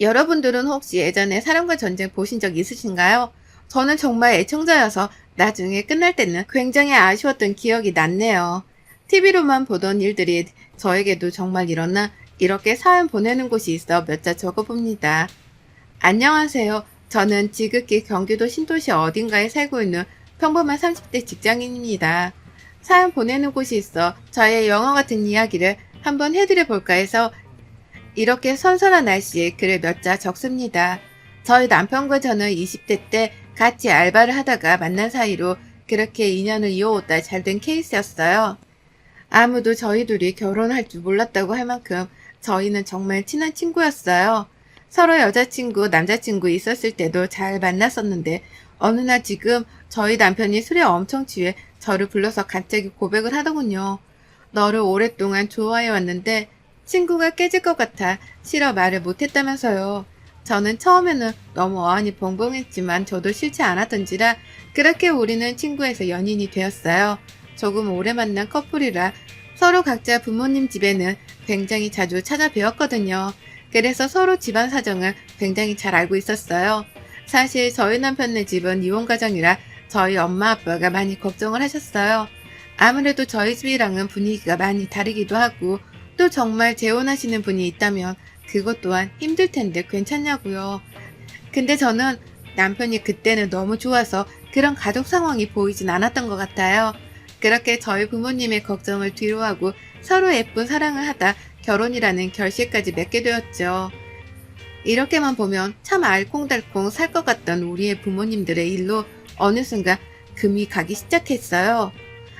여러분들은 혹시 예전에 사랑과 전쟁 보신 적 있으신가요? 저는 정말 애청자여서 나중에 끝날 때는 굉장히 아쉬웠던 기억이 났네요. TV로만 보던 일들이 저에게도 정말 일어나 이렇게 사연 보내는 곳이 있어 몇 자 적어봅니다. 안녕하세요. 저는 지극히 경기도 신도시 어딘가에 살고 있는 평범한 30대 직장인입니다. 사연 보내는 곳이 있어 저의 영화 같은 이야기를 한번 해드려 볼까 해서 이렇게 선선한 날씨에 글을 몇 자 적습니다. 저희 남편과 저는 20대 때 같이 알바를 하다가 만난 사이로 그렇게 인연을 이어오다 잘 된 케이스였어요. 아무도 저희 둘이 결혼할 줄 몰랐다고 할 만큼 저희는 정말 친한 친구였어요. 서로 여자친구, 남자친구 있었을 때도 잘 만났었는데 어느 날 지금 저희 남편이 술에 엄청 취해 저를 불러서 갑자기 고백을 하더군요. 너를 오랫동안 좋아해왔는데 친구가 깨질 것 같아 싫어 말을 못했다면서요. 저는 처음에는 너무 어안이 벙벙했지만 저도 싫지 않았던지라 그렇게 우리는 친구에서 연인이 되었어요. 조금 오래 만난 커플이라 서로 각자 부모님 집에는 굉장히 자주 찾아뵈었거든요. 그래서 서로 집안 사정을 굉장히 잘 알고 있었어요. 사실 저희 남편네 집은 이혼 가정이라 저희 엄마 아빠가 많이 걱정을 하셨어요. 아무래도 저희 집이랑은 분위기가 많이 다르기도 하고 또 정말 재혼하시는 분이 있다면 그것 또한 힘들 텐데 괜찮냐고요. 근데 저는 남편이 그때는 너무 좋아서 그런 가족 상황이 보이진 않았던 것 같아요. 그렇게 저희 부모님의 걱정을 뒤로하고 서로 예쁜 사랑을 하다 결혼이라는 결실까지 맺게 되었죠. 이렇게만 보면 참 알콩달콩 살 것 같던 우리의 부모님들의 일로 어느 순간 금이 가기 시작했어요.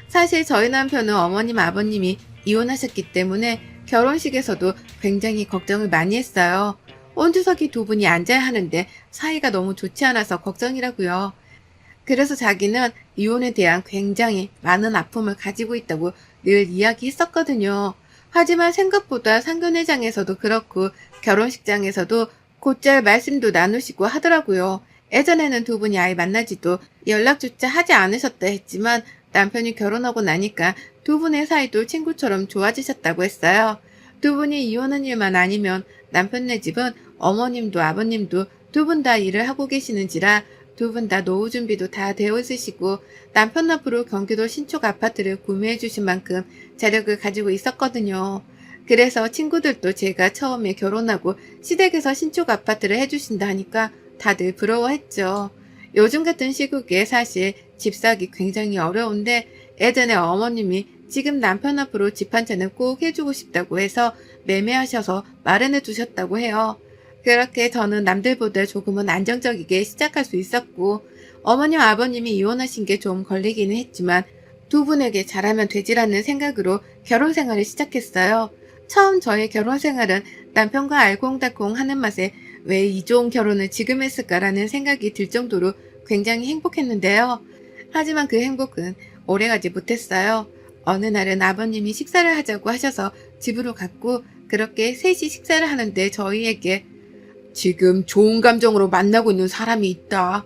사실 저희 남편은 어머님 아버님이 이혼하셨기 때문에 결혼식에서도 굉장히 걱정을 많이 했어요. 온주석이 두 분이 앉아야 하는데 사이가 너무 좋지 않아서 걱정이라고요. 그래서 자기는 이혼에 대한 굉장히 많은 아픔을 가지고 있다고 늘 이야기했었거든요. 하지만 생각보다 상견례장에서도 그렇고 결혼식장에서도 곧잘 말씀도 나누시고 하더라고요. 예전에는 두 분이 아예 만나지도 연락조차 하지 않으셨다 했지만 남편이 결혼하고 나니까 두 분의 사이도 친구처럼 좋아지셨다고 했어요. 두 분이 이혼한 일만 아니면 남편네 집은 어머님도 아버님도 두 분 다 일을 하고 계시는지라 두 분 다 노후 준비도 다 되어 있으시고 남편 앞으로 경기도 신축 아파트를 구매해 주신 만큼 자력을 가지고 있었거든요. 그래서 친구들도 제가 처음에 결혼하고 시댁에서 신축 아파트를 해주신다 하니까 다들 부러워했죠. 요즘 같은 시국에 사실 집 사기 굉장히 어려운데 예전에 어머님이 지금 남편 앞으로 집 한 채는 꼭 해주고 싶다고 해서 매매하셔서 마련해 두셨다고 해요. 그렇게 저는 남들보다 조금은 안정적이게 시작할 수 있었고 어머님 아버님이 이혼하신 게 좀 걸리기는 했지만 두 분에게 잘하면 되지라는 생각으로 결혼 생활을 시작했어요. 처음 저의 결혼 생활은 남편과 알콩달콩 하는 맛에 왜 이 좋은 결혼을 지금 했을까라는 생각이 들 정도로 굉장히 행복했는데요. 하지만 그 행복은 오래가지 못했어요. 어느 날은 아버님이 식사를 하자고 하셔서 집으로 갔고 그렇게 셋이 식사를 하는데 저희에게 지금 좋은 감정으로 만나고 있는 사람이 있다.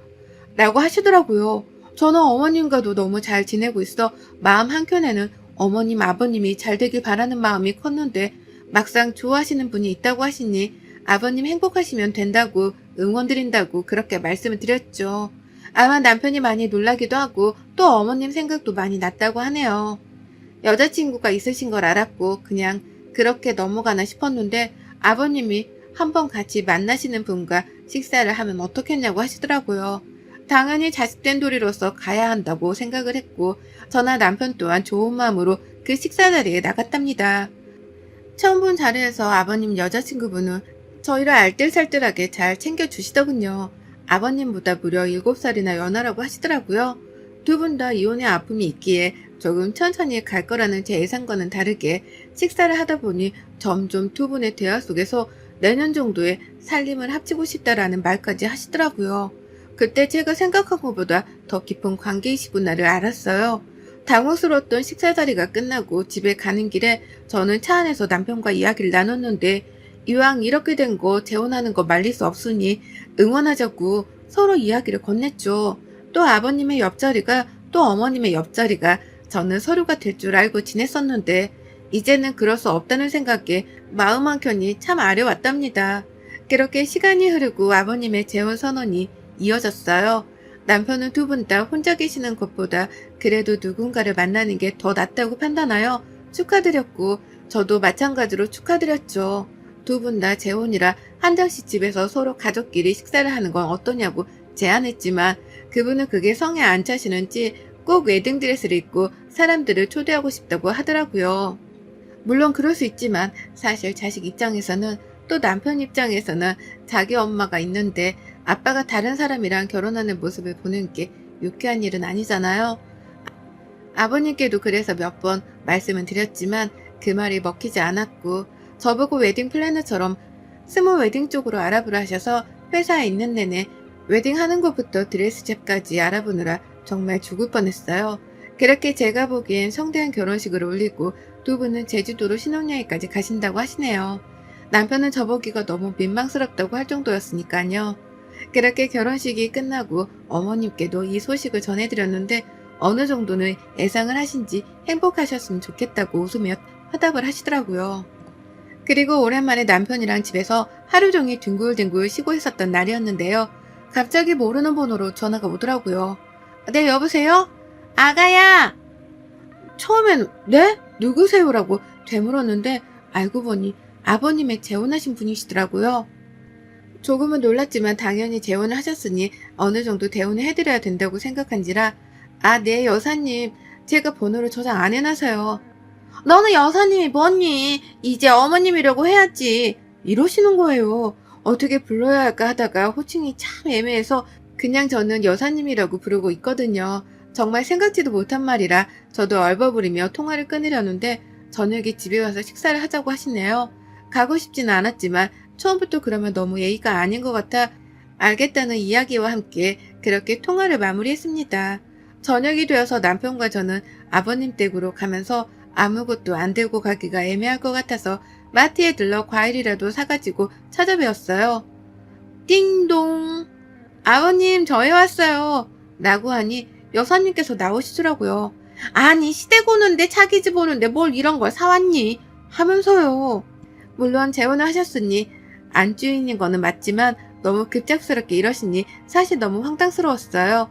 라고 하시더라고요. 저는 어머님과도 너무 잘 지내고 있어 마음 한켠에는 어머님, 아버님이 잘 되길 바라는 마음이 컸는데 막상 좋아하시는 분이 있다고 하시니 아버님 행복하시면 된다고 응원드린다고 그렇게 말씀을 드렸죠. 아마 남편이 많이 놀라기도 하고 또 어머님 생각도 많이 났다고 하네요. 여자친구가 있으신 걸 알았고 그냥 그렇게 넘어가나 싶었는데 아버님이 한번 같이 만나시는 분과 식사를 하면 어떻겠냐고 하시더라고요. 당연히 자식된 도리로서 가야 한다고 생각을 했고 저나 남편 또한 좋은 마음으로 그 식사 자리에 나갔답니다. 처음 본 자리에서 아버님 여자친구분은 저희를 알뜰살뜰하게 잘 챙겨주시더군요. 아버님보다 무려 7살이나 연하라고 하시더라고요. 두 분 다 이혼의 아픔이 있기에 조금 천천히 갈 거라는 제 예상과는 다르게 식사를 하다 보니 점점 두 분의 대화 속에서 내년 정도에 살림을 합치고 싶다라는 말까지 하시더라고요. 그때 제가 생각한 것보다 더 깊은 관계이시구나를 알았어요. 당황스러웠던 식사 자리가 끝나고 집에 가는 길에 저는 차 안에서 남편과 이야기를 나눴는데 이왕 이렇게 된 거 재혼하는 거 말릴 수 없으니 응원하자고 서로 이야기를 건넸죠. 또 아버님의 옆자리가 또 어머님의 옆자리가 저는 서류가 될 줄 알고 지냈었는데 이제는 그럴 수 없다는 생각에 마음 한켠이 참 아려왔답니다. 그렇게 시간이 흐르고 아버님의 재혼 선언이 이어졌어요. 남편은 두 분 다 혼자 계시는 것보다 그래도 누군가를 만나는 게 더 낫다고 판단하여 축하드렸고 저도 마찬가지로 축하드렸죠. 두 분 다 재혼이라 한정식 집에서 서로 가족끼리 식사를 하는 건 어떠냐고 제안했지만 그분은 그게 성에 안 차시는지 꼭 웨딩드레스를 입고 사람들을 초대하고 싶다고 하더라고요. 물론 그럴 수 있지만 사실 자식 입장에서는 또 남편 입장에서는 자기 엄마가 있는데 아빠가 다른 사람이랑 결혼하는 모습을 보는 게 유쾌한 일은 아니잖아요. 아버님께도 그래서 몇 번 말씀은 드렸지만 그 말이 먹히지 않았고 저보고 웨딩 플래너처럼 스몰 웨딩 쪽으로 알아보라 하셔서 회사에 있는 내내 웨딩 하는 것부터 드레스 잽까지 알아보느라 정말 죽을 뻔했어요. 그렇게 제가 보기엔 성대한 결혼식을 올리고 두 분은 제주도로 신혼여행까지 가신다고 하시네요. 남편은 저보기가 너무 민망스럽다고 할 정도였으니까요. 그렇게 결혼식이 끝나고 어머님께도 이 소식을 전해드렸는데 어느 정도는 예상을 하신지 행복하셨으면 좋겠다고 웃으며 화답을 하시더라고요. 그리고 오랜만에 남편이랑 집에서 하루 종일 뒹굴뒹굴 쉬고 있었던 날이었는데요. 갑자기 모르는 번호로 전화가 오더라고요. 네, 여보세요? 아가야! 처음엔, 네? 누구세요 라고 되물었는데 알고 보니 아버님의 재혼하신 분이시더라고요. 조금은 놀랐지만 당연히 재혼을 하셨으니 어느 정도 대우는 해드려야 된다고 생각한지라 아, 네, 여사님. 제가 번호를 저장 안 해놔서요. 너는 여사님이 뭐니? 이제 어머님이라고 해야지. 이러시는 거예요. 어떻게 불러야 할까 하다가 호칭이 참 애매해서 그냥 저는 여사님이라고 부르고 있거든요. 정말 생각지도 못한 말이라 저도 얼버무리며 통화를 끊으려는데 저녁에 집에 와서 식사를 하자고 하시네요. 가고 싶지는 않았지만 처음부터 그러면 너무 예의가 아닌 것 같아 알겠다는 이야기와 함께 그렇게 통화를 마무리했습니다. 저녁이 되어서 남편과 저는 아버님 댁으로 가면서 아무것도 안 들고 가기가 애매할 것 같아서 마트에 들러 과일이라도 사가지고 찾아뵈었어요. 띵동. 아버님, 저희 왔어요. 라고 하니 여사님께서 나오시더라고요. 아니, 시댁 오는데 차기 집 오는데 뭘 이런 걸 사왔니? 하면서요. 물론 재혼을 하셨으니 안주인인 거는 맞지만 너무 급작스럽게 이러시니 사실 너무 황당스러웠어요.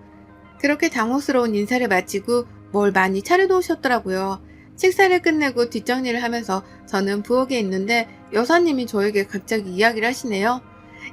그렇게 당혹스러운 인사를 마치고 뭘 많이 차려놓으셨더라고요. 식사를 끝내고 뒷정리를 하면서 저는 부엌에 있는데 여사님이 저에게 갑자기 이야기를 하시네요.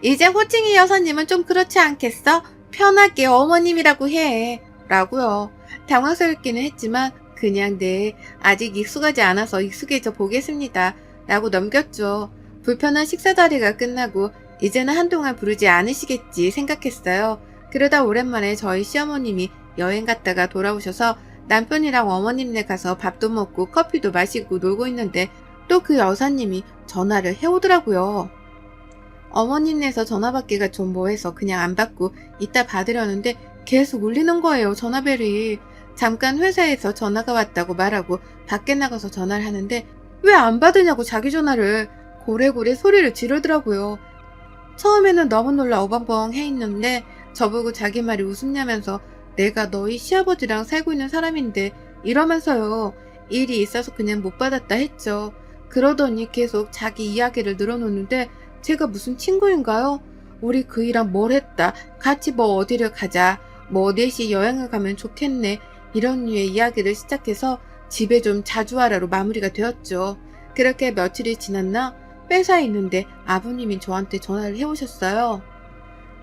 이제 호칭이 여사님은 좀 그렇지 않겠어? 편하게 어머님이라고 해. 라고요. 당황스럽기는 했지만 그냥 네, 아직 익숙하지 않아서 익숙해져 보겠습니다. 라고 넘겼죠. 불편한 식사 자리가 끝나고 이제는 한동안 부르지 않으시겠지 생각했어요. 그러다 오랜만에 저희 시어머님이 여행 갔다가 돌아오셔서 남편이랑 어머님네 가서 밥도 먹고 커피도 마시고 놀고 있는데 또 그 여사님이 전화를 해오더라고요. 어머님네서 전화 받기가 좀 뭐해서 그냥 안 받고 이따 받으려는데 계속 울리는 거예요, 전화벨이. 잠깐 회사에서 전화가 왔다고 말하고 밖에 나가서 전화를 하는데 왜 안 받으냐고 자기 전화를 고래고래 소리를 지르더라고요. 처음에는 너무 놀라 어벙벙 해 있는데 저보고 자기 말이 웃음냐면서 내가 너희 시아버지랑 살고 있는 사람인데 이러면서요. 일이 있어서 그냥 못 받았다 했죠. 그러더니 계속 자기 이야기를 늘어놓는데 제가 무슨 친구인가요? 우리 그이랑 뭘 했다. 같이 뭐 어디를 가자. 뭐 넷이 여행을 가면 좋겠네. 이런 류의 이야기를 시작해서 집에 좀 자주 와라로 마무리가 되었죠. 그렇게 며칠이 지났나 회사에 있는데 아버님이 저한테 전화를 해오셨어요.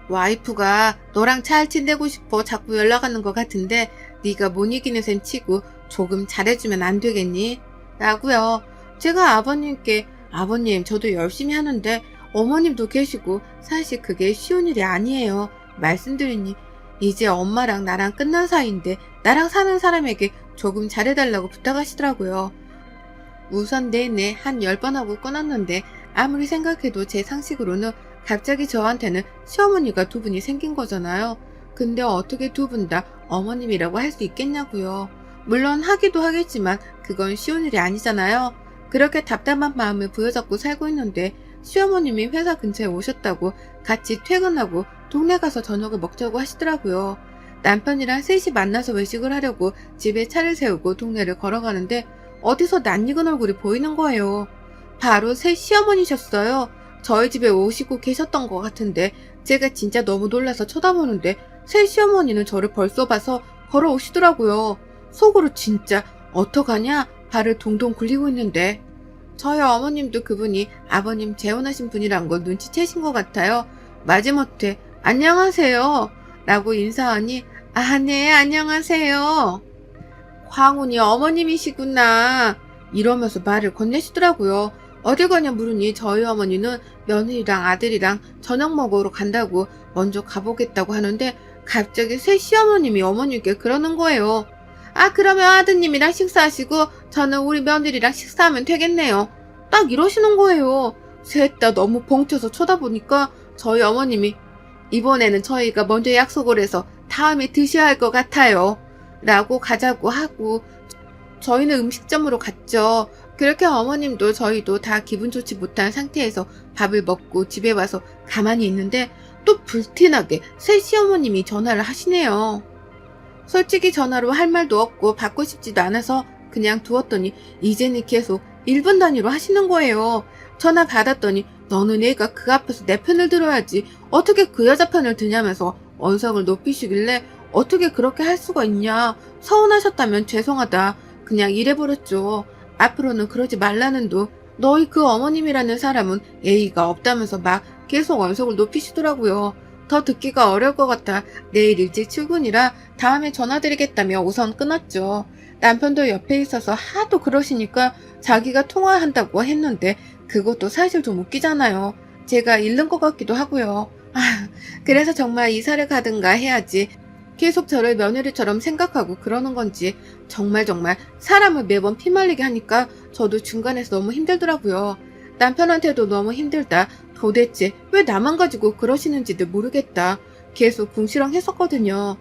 와이프가 너랑 잘 지내고 싶어 자꾸 연락하는 것 같은데 네가 못 이기는 셈 치고 조금 잘해주면 안 되겠니? 라고요. 제가 아버님께 아버님 저도 열심히 하는데 어머님도 계시고 사실 그게 쉬운 일이 아니에요. 말씀드리니 이제 엄마랑 나랑 끝난 사이인데 나랑 사는 사람에게 조금 잘해달라고 부탁하시더라고요. 우선 내내 한 열 번 하고 끊었는데 아무리 생각해도 제 상식으로는 갑자기 저한테는 시어머니가 두 분이 생긴 거잖아요. 근데 어떻게 두 분 다 어머님이라고 할 수 있겠냐고요. 물론 하기도 하겠지만 그건 쉬운 일이 아니잖아요. 그렇게 답답한 마음을 부여잡고 살고 있는데 시어머님이 회사 근처에 오셨다고 같이 퇴근하고 동네 가서 저녁을 먹자고 하시더라고요. 남편이랑 셋이 만나서 외식을 하려고 집에 차를 세우고 동네를 걸어가는데 어디서 낯익은 얼굴이 보이는 거예요. 바로 새 시어머니셨어요. 저희 집에 오시고 계셨던 것 같은데 제가 진짜 너무 놀라서 쳐다보는데 새 시어머니는 저를 벌써 봐서 걸어오시더라고요. 속으로 진짜 어떡하냐 발을 동동 굴리고 있는데 저희 어머님도 그분이 아버님 재혼하신 분이란 걸 눈치채신 것 같아요. 마지못해 안녕하세요 라고 인사하니 아 네 안녕하세요. 광훈이 어머님이시구나 이러면서 말을 건네시더라고요. 어딜 가냐 물으니 저희 어머니는 며느리랑 아들이랑 저녁 먹으러 간다고 먼저 가보겠다고 하는데 갑자기 새 시어머님이 어머님께 그러는 거예요. 아 그러면 아드님이랑 식사하시고 저는 우리 며느리랑 식사하면 되겠네요. 딱 이러시는 거예요. 셋 다 너무 벙쳐서 쳐다보니까 저희 어머님이 이번에는 저희가 먼저 약속을 해서 다음에 드셔야 할 것 같아요. 라고 가자고 하고 저희는 음식점으로 갔죠. 그렇게 어머님도 저희도 다 기분 좋지 못한 상태에서 밥을 먹고 집에 와서 가만히 있는데 또 불티나게 새 시어머님이 전화를 하시네요. 솔직히 전화로 할 말도 없고 받고 싶지도 않아서 그냥 두었더니 이제는 계속 1분 단위로 하시는 거예요. 전화 받았더니 너는 얘가 그 앞에서 내 편을 들어야지 어떻게 그 여자 편을 드냐면서 언성을 높이시길래 어떻게 그렇게 할 수가 있냐 서운하셨다면 죄송하다 그냥 이래버렸죠. 앞으로는 그러지 말라는 둥 너희 그 어머님이라는 사람은 예의가 없다면서 막 계속 언성을 높이시더라고요. 더 듣기가 어려울 것 같아 내일 일찍 출근이라 다음에 전화드리겠다며 우선 끊었죠. 남편도 옆에 있어서 하도 그러시니까 자기가 통화한다고 했는데 그것도 사실 좀 웃기잖아요. 제가 잃는 것 같기도 하고요. 아, 그래서 정말 이사를 가든가 해야지. 계속 저를 며느리처럼 생각하고 그러는 건지 정말 정말 사람을 매번 피말리게 하니까 저도 중간에서 너무 힘들더라고요. 남편한테도 너무 힘들다. 도대체 왜 나만 가지고 그러시는지도 모르겠다. 계속 궁시렁 했었거든요.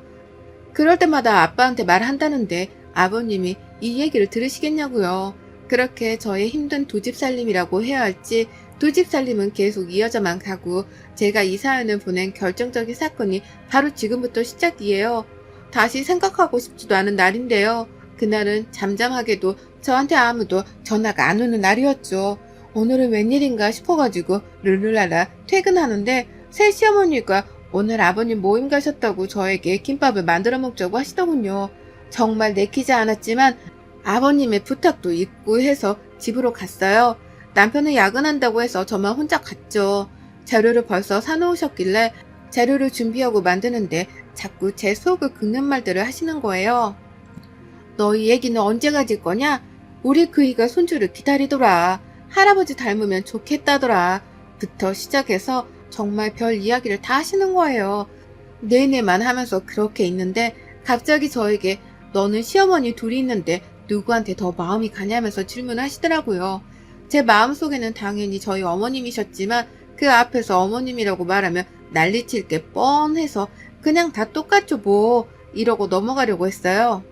그럴 때마다 아빠한테 말한다는데 아버님이 이 얘기를 들으시겠냐고요. 그렇게 저의 힘든 두 집 살림이라고 해야 할지 두 집 살림은 계속 이어져만 가고 제가 이 사연을 보낸 결정적인 사건이 바로 지금부터 시작이에요. 다시 생각하고 싶지도 않은 날인데요. 그날은 잠잠하게도 저한테 아무도 전화가 안 오는 날이었죠. 오늘은 웬일인가 싶어가지고 룰루라라 퇴근하는데 새 시어머니가 오늘 아버님 모임 가셨다고 저에게 김밥을 만들어 먹자고 하시더군요. 정말 내키지 않았지만 아버님의 부탁도 있고 해서 집으로 갔어요. 남편은 야근한다고 해서 저만 혼자 갔죠. 재료를 벌써 사놓으셨길래 재료를 준비하고 만드는데 자꾸 제 속을 긁는 말들을 하시는 거예요. 너희 얘기는 언제 가질 거냐? 우리 그이가 손주를 기다리더라. 할아버지 닮으면 좋겠다더라. 부터 시작해서 정말 별 이야기를 다 하시는 거예요. 네네만 하면서 그렇게 있는데 갑자기 저에게 너는 시어머니 둘이 있는데 누구한테 더 마음이 가냐면서 질문하시더라고요. 제 마음속에는 당연히 저희 어머님이셨지만 그 앞에서 어머님이라고 말하면 난리칠 게 뻔해서 그냥 다 똑같죠 뭐 이러고 넘어가려고 했어요.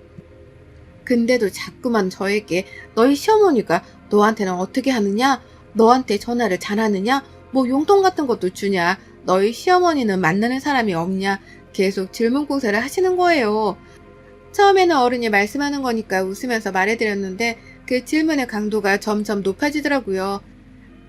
근데도 자꾸만 저에게 너희 시어머니가 너한테는 어떻게 하느냐? 너한테 전화를 잘하느냐? 뭐 용돈 같은 것도 주냐? 너희 시어머니는 만나는 사람이 없냐? 계속 질문 공세를 하시는 거예요. 처음에는 어른이 말씀하는 거니까 웃으면서 말해드렸는데 그 질문의 강도가 점점 높아지더라고요.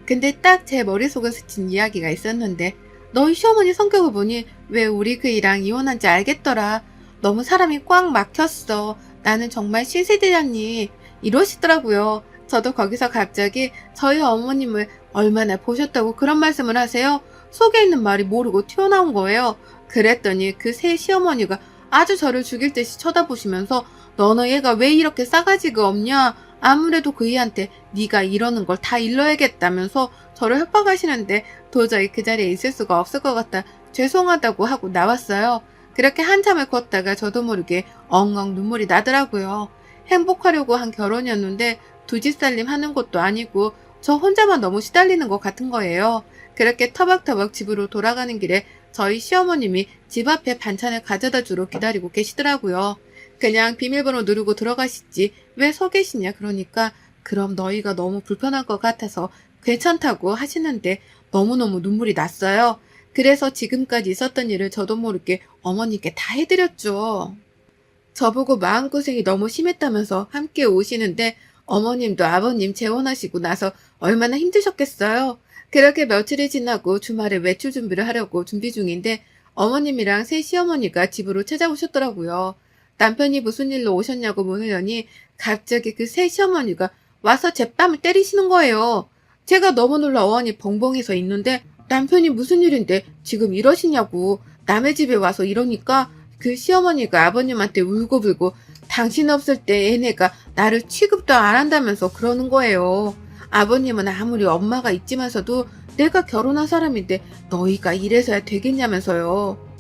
근데 딱 제 머릿속에 스친 이야기가 있었는데 너희 시어머니 성격을 보니 왜 우리 그이랑 이혼한지 알겠더라. 너무 사람이 꽉 막혔어. 나는 정말 신세대잖니. 이러시더라고요. 저도 거기서 갑자기 저희 어머님을 얼마나 보셨다고 그런 말씀을 하세요? 속에 있는 말이 모르고 튀어나온 거예요. 그랬더니 그 새 시어머니가 아주 저를 죽일 듯이 쳐다보시면서 너너 얘가 왜 이렇게 싸가지가 없냐? 아무래도 그이한테 네가 이러는 걸 다 일러야겠다면서 저를 협박하시는데 도저히 그 자리에 있을 수가 없을 것 같아 죄송하다고 하고 나왔어요. 그렇게 한참을 걷다가 저도 모르게 엉엉 눈물이 나더라고요. 행복하려고 한 결혼이었는데 두 집 살림 하는 것도 아니고 저 혼자만 너무 시달리는 것 같은 거예요. 그렇게 터벅터벅 집으로 돌아가는 길에 저희 시어머님이 집 앞에 반찬을 가져다 주러 기다리고 계시더라고요. 그냥 비밀번호 누르고 들어가시지 왜 서 계시냐 그러니까 그럼 너희가 너무 불편할 것 같아서 괜찮다고 하시는데 너무너무 눈물이 났어요. 그래서 지금까지 있었던 일을 저도 모르게 어머니께 다 해드렸죠. 저보고 마음고생이 너무 심했다면서 함께 오시는데 어머님도 아버님 재혼하시고 나서 얼마나 힘드셨겠어요. 그렇게 며칠이 지나고 주말에 외출 준비를 하려고 준비 중인데 어머님이랑 새 시어머니가 집으로 찾아오셨더라고요. 남편이 무슨 일로 오셨냐고 물으려니 갑자기 그 새 시어머니가 와서 제 뺨을 때리시는 거예요. 제가 너무 놀라 어안이 벙벙해서 있는데 남편이 무슨 일인데 지금 이러시냐고 남의 집에 와서 이러니까 그 시어머니가 아버님한테 울고불고 당신 없을 때 애네가 나를 취급도 안 한다면서 그러는 거예요. 아버님은 아무리 엄마가 있지만서도 내가 결혼한 사람인데 너희가 이래서야 되겠냐면서요.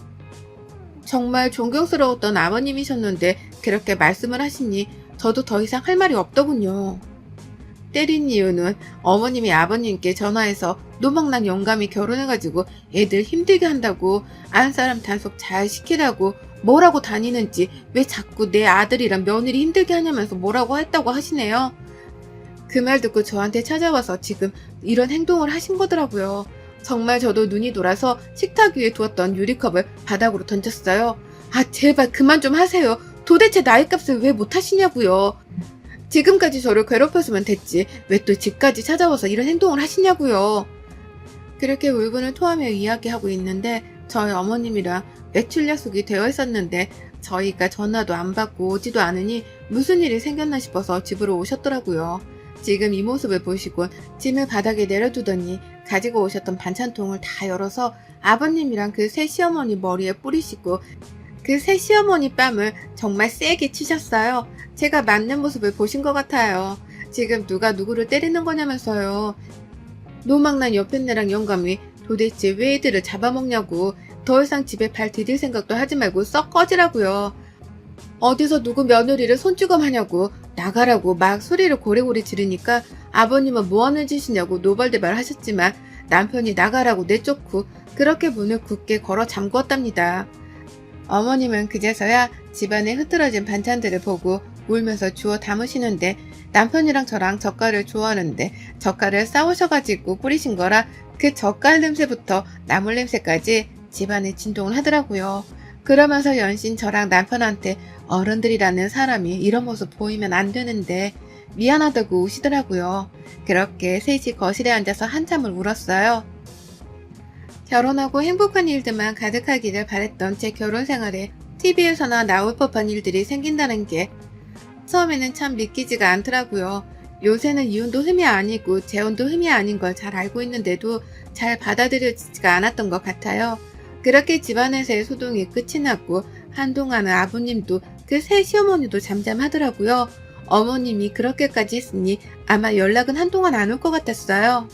정말 존경스러웠던 아버님이셨는데 그렇게 말씀을 하시니 저도 더 이상 할 말이 없더군요. 때린 이유는 어머님이 아버님께 전화해서 노망난 영감이 결혼해가지고 애들 힘들게 한다고 아는 사람 단속 잘 시키라고 뭐라고 다니는지 왜 자꾸 내 아들이랑 며느리 힘들게 하냐면서 뭐라고 했다고 하시네요. 그 말 듣고 저한테 찾아와서 지금 이런 행동을 하신 거더라고요. 정말 저도 눈이 돌아서 식탁 위에 두었던 유리컵을 바닥으로 던졌어요. 아, 제발 그만 좀 하세요. 도대체 나이 값을 왜 못하시냐고요. 지금까지 저를 괴롭혔으면 됐지. 왜 또 집까지 찾아와서 이런 행동을 하시냐고요. 그렇게 울분을 토하며 이야기하고 있는데 저희 어머님이랑 외출 약속이 되어 있었는데 저희가 전화도 안 받고 오지도 않으니 무슨 일이 생겼나 싶어서 집으로 오셨더라고요. 지금 이 모습을 보시곤 짐을 바닥에 내려두더니 가지고 오셨던 반찬통을 다 열어서 아버님이랑 그 새 시어머니 머리에 뿌리시고 그 새 시어머니 뺨을 정말 세게 치셨어요. 제가 맞는 모습을 보신 것 같아요. 지금 누가 누구를 때리는 거냐면서요. 노망난 옆편네랑 영감이 도대체 왜 애들을 잡아먹냐고 더 이상 집에 발 디딜 생각도 하지 말고 썩 꺼지라고요. 어디서 누구 며느리를 손찌검하냐고 나가라고 막 소리를 고래고래 지르니까 아버님은 뭐하는 짓이냐고 노발대발 하셨지만 남편이 나가라고 내쫓고 그렇게 문을 굳게 걸어 잠그었답니다. 어머님은 그제서야 집안에 흐트러진 반찬들을 보고 울면서 주워 담으시는데 남편이랑 저랑 젓갈을 좋아하는데 젓갈을 싸우셔가지고 뿌리신 거라 그 젓갈 냄새부터 나물 냄새까지 집안에 진동을 하더라고요. 그러면서 연신 저랑 남편한테 어른들이라는 사람이 이런 모습 보이면 안 되는데 미안하다고 우시더라고요. 그렇게 셋이 거실에 앉아서 한참을 울었어요. 결혼하고 행복한 일들만 가득하기를 바랬던 제 결혼 생활에 TV에서나 나올 법한 일들이 생긴다는 게 처음에는 참 믿기지가 않더라고요. 요새는 이혼도 흠이 아니고 재혼도 흠이 아닌 걸 잘 알고 있는데도 잘 받아들여지지가 않았던 것 같아요. 그렇게 집안에서의 소동이 끝이 났고 한동안은 아버님도 그 새 시어머니도 잠잠하더라고요. 어머님이 그렇게까지 했으니 아마 연락은 한동안 안 올 것 같았어요.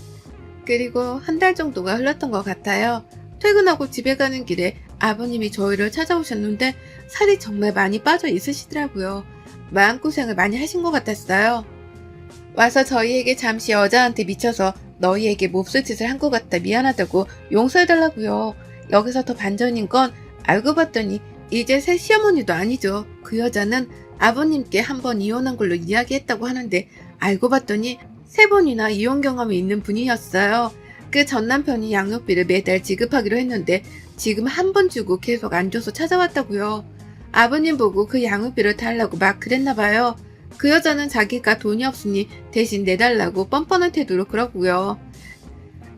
그리고 한 달 정도가 흘렀던 것 같아요. 퇴근하고 집에 가는 길에 아버님이 저희를 찾아오셨는데 살이 정말 많이 빠져 있으시더라고요. 마음고생을 많이 하신 것 같았어요. 와서 저희에게 잠시 여자한테 미쳐서 너희에게 몹쓸 짓을 한 것 같다 미안하다고 용서해달라고요. 여기서 더 반전인 건 알고 봤더니 이제 새 시어머니도 아니죠. 그 여자는 아버님께 한 번 이혼한 걸로 이야기했다고 하는데 알고 봤더니 세 번이나 이혼 경험이 있는 분이었어요. 그 전 남편이 양육비를 매달 지급하기로 했는데 지금 한 번 주고 계속 안 줘서 찾아왔다고요. 아버님 보고 그 양육비를 달라고 막 그랬나 봐요. 그 여자는 자기가 돈이 없으니 대신 내달라고 뻔뻔한 태도로 그러고요.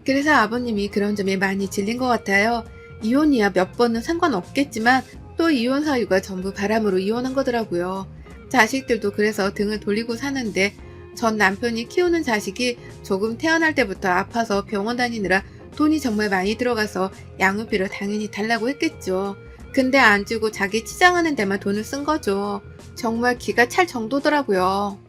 그래서 아버님이 그런 점에 많이 질린 것 같아요. 이혼이야 몇 번은 상관없겠지만 또 이혼 사유가 전부 바람으로 이혼한 거더라고요. 자식들도 그래서 등을 돌리고 사는데 전 남편이 키우는 자식이 조금 태어날 때부터 아파서 병원 다니느라 돈이 정말 많이 들어가서 양육비를 당연히 달라고 했겠죠. 근데 안 주고 자기 치장하는 데만 돈을 쓴 거죠. 정말 기가 찰 정도더라고요.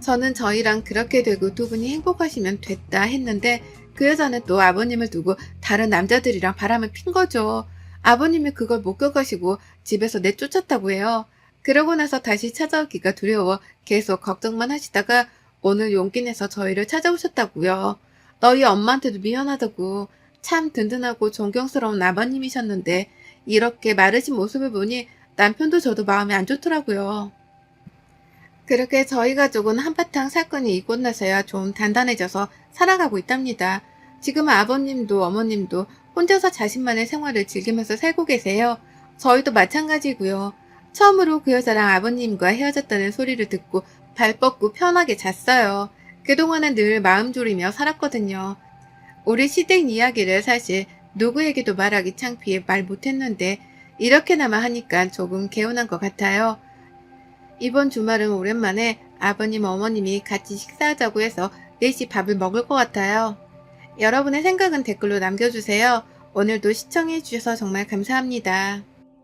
저는 저희랑 그렇게 되고 두 분이 행복하시면 됐다 했는데 그 여자는 또 아버님을 두고 다른 남자들이랑 바람을 핀 거죠. 아버님이 그걸 목격하시고 집에서 내쫓았다고 해요. 그러고 나서 다시 찾아오기가 두려워 계속 걱정만 하시다가 오늘 용기 내서 저희를 찾아오셨다고요. 너희 엄마한테도 미안하다고 참 든든하고 존경스러운 아버님이셨는데 이렇게 마르신 모습을 보니 남편도 저도 마음이 안 좋더라고요. 그렇게 저희 가족은 한바탕 사건이 있고 나서야 좀 단단해져서 살아가고 있답니다. 지금 아버님도 어머님도 혼자서 자신만의 생활을 즐기면서 살고 계세요. 저희도 마찬가지고요. 처음으로 그 여자랑 아버님과 헤어졌다는 소리를 듣고 발 뻗고 편하게 잤어요. 그동안은 늘 마음 졸이며 살았거든요. 우리 시댁 이야기를 사실 누구에게도 말하기 창피해 말 못했는데 이렇게나마 하니까 조금 개운한 것 같아요. 이번 주말은 오랜만에 아버님 어머님이 같이 식사하자고 해서 넷이 밥을 먹을 것 같아요. 여러분의 생각은 댓글로 남겨주세요. 오늘도 시청해주셔서 정말 감사합니다.